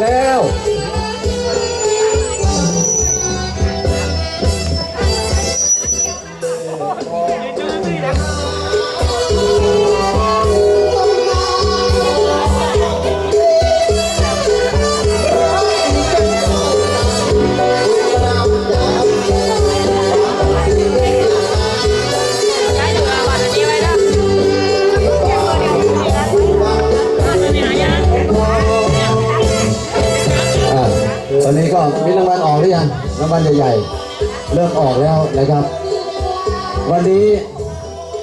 แล้วย้ ตอนนี้ก็มีรางวัลออกหรือยังรางวัลใหญ่ๆเริ่มออกแล้วนะครับ วันนี้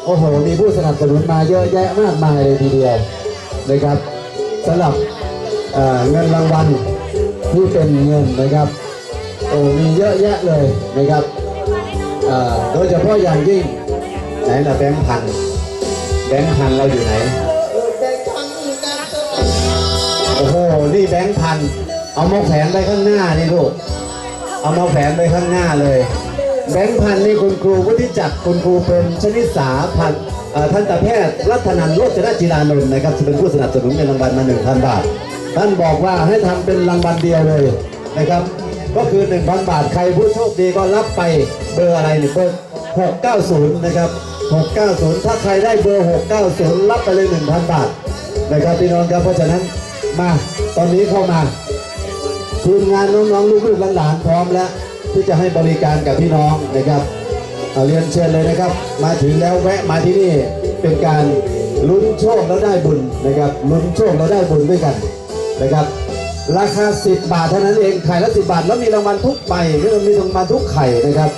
โอ้โหมีผู้สนับสนุนมาเยอะแยะมากมายเลยทีเดียวนะครับสำหรับเเงินรางวัลที่เป็นเงินนะครับโอ้มีเยอะแยะเลยนะครับโดยเฉพาะอย่างยิ่งไหนล่ะแบงค์พันแบงค์พันเราอยู่ไหนโอ้โหนี่แบงค์พัน เอามาแขวนไปข้างหน้านี่ลูก เอามาแขวนไปข้างหน้าเลย แบงค์พันนี่คุณครูวุฒิจักรคุณครูเป็นชนิสาพันเอ่อทันตแพทย์รัตนันโรจนจิรานนท์นะครับที่เป็นผู้สนับสนุนเงินรางวัลมา1,000บาท ท่านบอกว่าให้ทำเป็นรางวัลเดียวเลยนะครับ ก็คือ 1,000 บาทใครผู้โชคดีก็รับไปเบอร์อะไรเนี่ยเบอร์690 นะครับ 690 ถ้าใครได้เบอร์ 690 รับไปเลย 1,000 บาท นะครับพี่น้องครับเพราะฉะนั้นมาตอนนี้เข้ามา ทีมงานน้องๆลูกๆหลานๆพร้อมแล้วที่จะให้บริการกับพี่น้องนะครับเเรียนเชิญเลยนะครับ มาถึงแล้วแวะมาที่นี่เป็นการลุ้นโชคแล้วได้บุญนะครับลุ้นโชคแล้วได้บุญด้วยกันนะครับ ราคา 10 บาทเท่านั้นเองไข่ละ10 บาทแล้วมีรางวัลทุกใบแล้วมีรางวัลทุกไข่นะครับ